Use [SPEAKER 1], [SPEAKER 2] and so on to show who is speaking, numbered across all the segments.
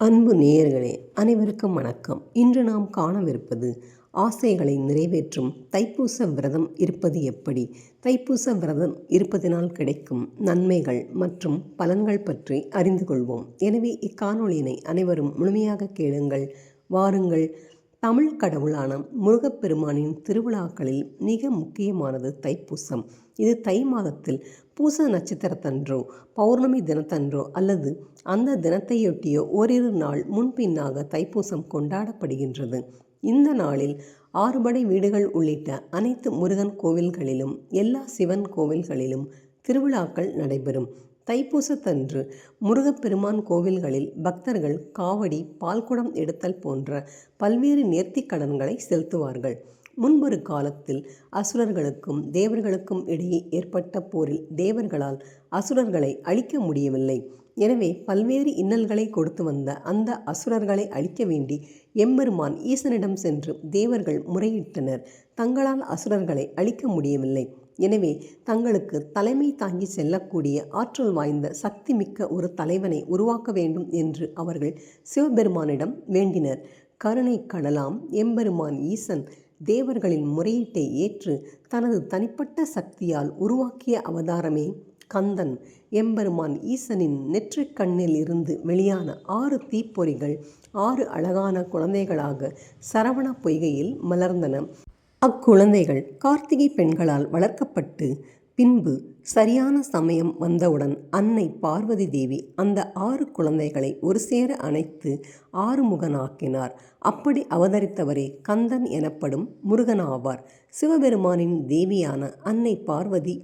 [SPEAKER 1] அன்பு நேயர்களே அனைவருக்கும் வணக்கம். இன்று நாம் காணவிருப்பது ஆசைகளை நிறைவேற்றும் தைப்பூச விரதம் இருப்பது எப்படி? தைப்பூச விரதம் இருப்பதினால் கிடைக்கும் நன்மைகள் மற்றும் பலன்கள் பற்றி அறிந்து கொள்வோம். எனவே இக்காணொளியினை அனைவரும் முழுமையாக கேளுங்கள் வாருங்கள். தமிழ் கடவுளான முருகப்பெருமானின் திருவிழாக்களில் மிக முக்கியமானது தைப்பூசம். இது தை மாதத்தில் பூச நட்சத்திரத்தன்றோ பௌர்ணமி தினத்தன்றோ அல்லது அந்த தினத்தையொட்டியோ ஓரிரு நாள் முன்பின்னாக தைப்பூசம் கொண்டாடப்படுகின்றது. இந்த நாளில் ஆறுபடை வீடுகள் உள்ளிட்ட அனைத்து முருகன் கோவில்களிலும் எல்லா சிவன் கோவில்களிலும் திருவிழாக்கள் நடைபெறும். தைப்பூசத்தன்று முருகப்பெருமான் கோவில்களில் பக்தர்கள் காவடி பால்குடம் எடுத்தல் போன்ற பல்வேறு நேர்த்திக் கடன்களை செலுத்துவார்கள். முன்பொரு காலத்தில் அசுரர்களுக்கும் தேவர்களுக்கும் இடையே ஏற்பட்ட போரில் தேவர்களால் அசுரர்களை அழிக்க முடியவில்லை. எனவே பல்வேறு இன்னல்களை கொடுத்து வந்த அந்த அசுரர்களை அழிக்க வேண்டி எம்பெருமான் ஈசனிடம் சென்று தேவர்கள் முறையிட்டனர். தங்களால் அசுரர்களை அழிக்க முடியவில்லை. எனவே தங்களுக்கு தலைமை தாங்கி செல்லக்கூடிய ஆற்றல் வாய்ந்த சக்தி மிக்க ஒரு தலைவனை உருவாக்க வேண்டும் என்று அவர்கள் சிவபெருமானிடம் வேண்டினர். கருணை கடலாம் எம்பெருமான் ஈசன் தேவர்களின் முறையீட்டை ஏற்று தனது தனிப்பட்ட சக்தியால் உருவாக்கிய அவதாரமே கந்தன். எம்பெருமான் ஈசனின் நெற்றிக் கண்ணில் இருந்து வெளியான ஆறு தீப்பொறிகள் ஆறு அழகான குழந்தைகளாக சரவண பொய்கையில் மலர்ந்தன. அக்குழந்தைகள் கார்த்திகை பெண்களால் வளர்க்கப்பட்டு பின்பு சரியான சமயம் வந்தவுடன் அன்னை பார்வதி தேவி அந்த ஆறு குழந்தைகளை ஒரு சேர அணைத்து ஆறுமுகனாக்கினார். அப்படி அவதரித்தவரே கந்தன் எனப்படும் முருகனாவார். சிவபெருமானின் தேவியான அன்னை பார்வதி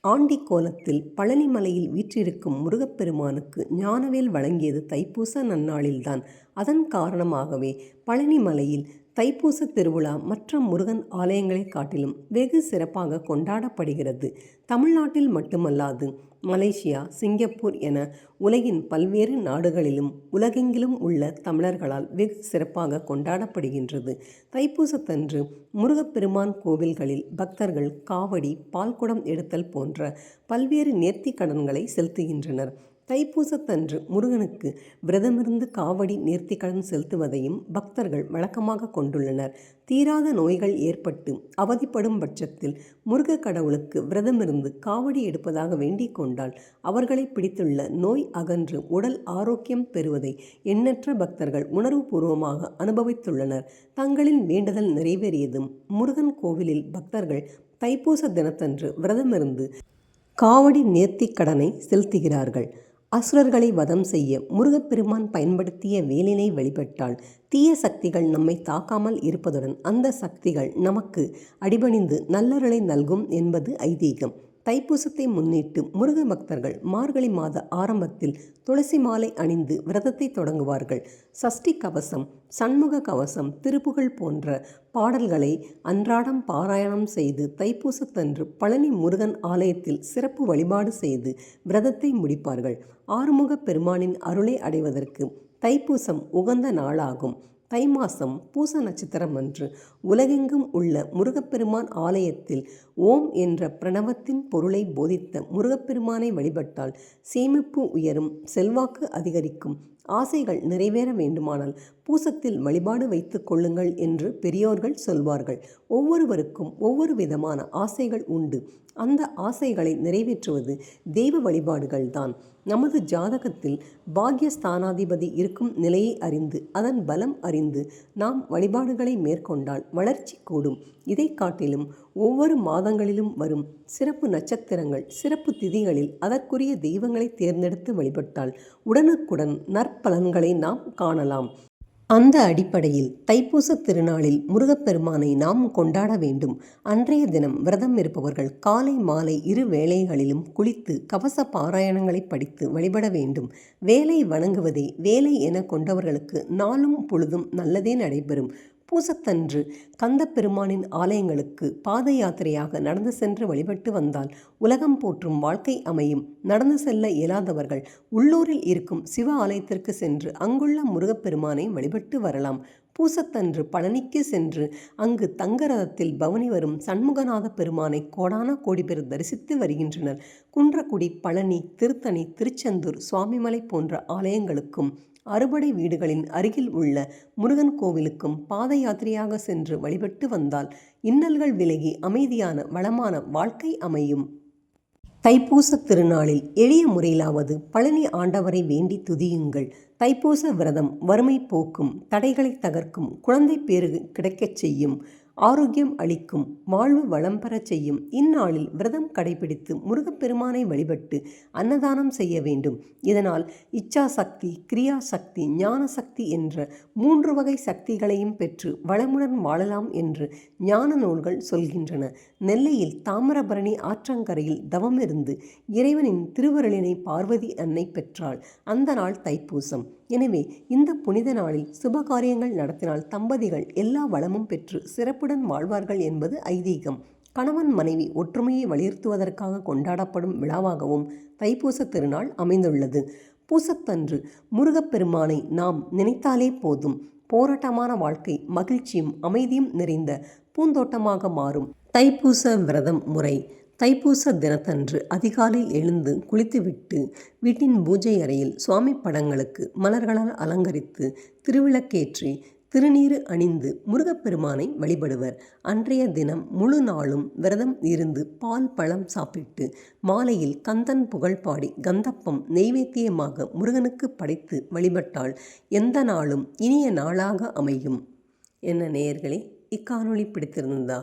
[SPEAKER 1] ஆண்டி கோலத்தில் பழனிமலையில் வீற்றிருக்கும் முருகப்பெருமானுக்கு ஞானவேல் வழங்கியது தைப்பூச நன்னாளில்தான். அதன் காரணமாகவே பழனிமலையில் தைப்பூச திருவிழா மற்ற முருகன் ஆலயங்களை காட்டிலும் வெகு சிறப்பாக கொண்டாடப்படுகிறது. தமிழ்நாட்டில் மட்டுமல்லாது மலேசியா சிங்கப்பூர் என உலகின் பல்வேறு நாடுகளிலும் உலகெங்கிலும் உள்ள தமிழர்களால் வெகு சிறப்பாக கொண்டாடப்படுகின்றது. தைப்பூசத்தன்று முருகப்பெருமான் கோவில்களில் பக்தர்கள் காவடி பால்குடம் எடுத்தல் போன்ற பல்வேறு நேர்த்தி கடன்களை செலுத்துகின்றனர். தைப்பூசத்தன்று முருகனுக்கு விரதமிருந்து காவடி நேர்த்திக்கடன் செலுத்துவதையும் பக்தர்கள் வழக்கமாக கொண்டுள்ளனர். தீராத நோய்கள் ஏற்பட்டு அவதிப்படும் பட்சத்தில் முருக கடவுளுக்கு விரதமிருந்து காவடி எடுப்பதாக வேண்டிக் கொண்டால் அவர்களை பிடித்துள்ள நோய் அகன்று உடல் ஆரோக்கியம் பெறுவதை எண்ணற்ற பக்தர்கள் உணர்வுபூர்வமாக அனுபவித்துள்ளனர். தங்களின் வேண்டுதல் நிறைவேறியதும் முருகன் கோவிலில் பக்தர்கள் தைப்பூச தினத்தன்று விரதமிருந்து காவடி நேர்த்திக் கடனை செலுத்துகிறார்கள். அசுரர்களை வதம் செய்ய முருகப்பெருமான் பயன்படுத்திய வேலினை வெளிப்பட்டால் தீய சக்திகள் நம்மை தாக்காமல் இருப்பதுடன் அந்த சக்திகள் நமக்கு அடிபணிந்து நல்லருளை நல்கும் என்பது ஐதீகம். தைப்பூசத்தை முன்னிட்டு முருக பக்தர்கள் மார்கழி மாத ஆரம்பத்தில் துளசி மாலை அணிந்து விரதத்தை தொடங்குவார்கள். சஷ்டி கவசம் சண்முக கவசம் திருப்புகள் போன்ற பாடல்களை அன்றாடம் பாராயணம் செய்து தைப்பூசத்தன்று பழனி முருகன் ஆலயத்தில் சிறப்பு வழிபாடு செய்து விரதத்தை முடிப்பார்கள். ஆறுமுக பெருமானின் அருளை அடைவதற்கு தைப்பூசம் உகந்த நாளாகும். தை மாசம் பூச நட்சத்திரம் அன்று உலகெங்கும் உள்ள முருகப்பெருமான் ஆலயத்தில் ஓம் என்ற பிரணவத்தின் பொருளை போதித்த முருகப்பெருமானை வழிபட்டால் சேமிப்பு உயரும் செல்வாக்கு அதிகரிக்கும். ஆசைகள் நிறைவேற வேண்டுமானால் பூசத்தில் வழிபாடு வைத்து கொள்ளுங்கள் என்று பெரியோர்கள் சொல்வார்கள். ஒவ்வொருவருக்கும் ஒவ்வொரு விதமான ஆசைகள் உண்டு. அந்த ஆசைகளை நிறைவேற்றுவது தெய்வ வழிபாடுகள்தான் நமது ஜாதகத்தில் பாக்யஸ்தானாதிபதி இருக்கும் நிலையை அறிந்து அதன் பலம் அறிந்து நாம் வழிபாடுகளை மேற்கொண்டால் வளர்ச்சி கூடும். இதை காட்டிலும் ஒவ்வொரு மாதங்களிலும் வரும் சிறப்பு நட்சத்திரங்கள் சிறப்பு திதிகளில் அதற்குரிய தெய்வங்களை தேர்ந்தெடுத்து வழிபட்டால் உடனுக்குடன் நற் நற்பலன்களை நாம் காணலாம். அந்த அடிப்படையில் தைப்பூச திருநாளில் முருகப்பெருமானை நாம் கொண்டாட வேண்டும். அன்றைய தினம் விரதம் இருப்பவர்கள் காலை மாலை இரு வேளைகளிலும் குளித்து கவச பாராயணங்களை படித்து வழிபட வேண்டும். வேலை வணங்குவதே வேலை என கொண்டவர்களுக்கு நாளும் பொழுதும் நல்லதே நடைபெறும். பூசத்தன்று கந்தப்பெருமானின் ஆலயங்களுக்கு பாத யாத்திரையாக நடந்து சென்று வழிபட்டு வந்தால் உலகம் போற்றும் வாழ்க்கை அமையும். நடந்து செல்ல இயலாதவர்கள் உள்ளூரில் இருக்கும் சிவ ஆலயத்திற்கு சென்று அங்குள்ள முருகப்பெருமானை வழிபட்டு வரலாம். பூசத்தன்று பழனிக்கு சென்று அங்கு தங்கரதத்தில் பவனி வரும் சண்முகநாத பெருமானை கோடான கோடி பேர் தரிசித்து வருகின்றனர். குன்றக்குடி பழனி திருத்தணி திருச்செந்தூர் சுவாமிமலை போன்ற ஆலயங்களுக்கும் அறுபடை வீடுகளின் அருகில் உள்ள முருகன் கோவிலுக்கும் பாத யாத்திரையாக சென்று வழிபட்டு வந்தால் இன்னல்கள் விலகி அமைதியான வளமான வாழ்க்கை அமையும். தைப்பூச திருநாளில் எளிய முறையிலாவது பழனி ஆண்டவரை வேண்டி துதியுங்கள். தைப்பூச விரதம் வறுமை போக்கும் தடைகளை தகர்க்கும் குழந்தை பேரு கிடைக்கச் செய்யும். ஆரோக்கியம் அளிக்கும் வாழ்வு வளம் பெறச் செய்யும் இந்நாளில் விரதம் கடைபிடித்து முருகப்பெருமானை வழிபட்டு அன்னதானம் செய்ய வேண்டும். இதனால் இச்சா சக்தி கிரியா சக்தி ஞான சக்தி என்ற மூன்று வகை சக்திகளையும் பெற்று வளமுடன் வாழலாம் என்று ஞான நூல்கள் சொல்கின்றன. நெல்லையில் தாமிரபரணி ஆற்றங்கரையில் தவமிருந்து இறைவனின் திருவருளினை பார்வதி அன்னை பெற்றாள். அந்த நாள் தைப்பூசம். எனவே இந்த புனித நாளில் சுபகாரியங்கள் நடத்தினால் தம்பதிகள் எல்லா வளமும் பெற்று சிறப்புடன் வாழ்வார்கள் என்பது ஐதீகம். கணவன் மனைவி ஒற்றுமையை வலியுறுத்துவதற்காக கொண்டாடப்படும் விழாவாகவும் தைப்பூச திருநாள் அமைந்துள்ளது. பூசத்தன்று முருகப்பெருமானை நாம் நினைத்தாலே போதும். போராட்டமான வாழ்க்கை மகிழ்ச்சியும் அமைதியும் நிறைந்த பூந்தோட்டமாக மாறும் தைப்பூச விரதம் முறை. தைப்பூச தினத்தன்று அதிகாலை எழுந்து குளித்துவிட்டு வீட்டின் பூஜை அறையில் சுவாமி படங்களுக்கு மலர்களால் அலங்கரித்து திருவிளக்கேற்றி திருநீறு அணிந்து முருகப்பெருமானை வழிபடுவர். அன்றைய தினம் முழு நாளும் விரதம் இருந்து பால் பழம் சாப்பிட்டு மாலையில் கந்தன் புகழ் பாடி கந்தப்பம் நெய்வேத்தியமாக முருகனுக்கு படைத்து வழிபட்டால் எந்த நாளும் இனிய நாளாக அமையும். என்ன நேயர்களே இக்காணொளி பிடித்திருந்ததா?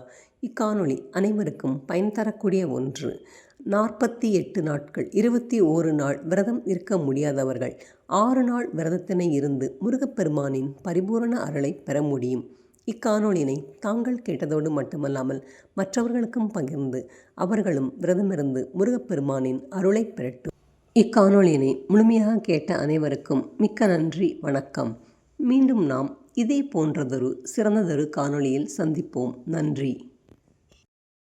[SPEAKER 1] இக்காணொளி அனைவருக்கும் பயன் தரக்கூடிய ஒன்று. நாற்பத்தி எட்டு நாட்கள் இருபத்தி ஓரு நாள் விரதம் இருக்க முடியாதவர்கள் ஆறு நாள் விரதத்தினை இருந்து முருகப்பெருமானின் பரிபூரண அருளை பெற முடியும். இக்காணொளியினை தாங்கள் கேட்டதோடு மட்டுமல்லாமல் மற்றவர்களுக்கும் பகிர்ந்து அவர்களும் விரதமிருந்து முருகப்பெருமானின் அருளை பெறட்டும். இக்காணொளியினை முழுமையாக கேட்ட அனைவருக்கும் மிக்க நன்றி வணக்கம். மீண்டும் நாம் இதே போன்றதொரு சிறந்ததொரு காணொளியில் சந்திப்போம். நன்றி.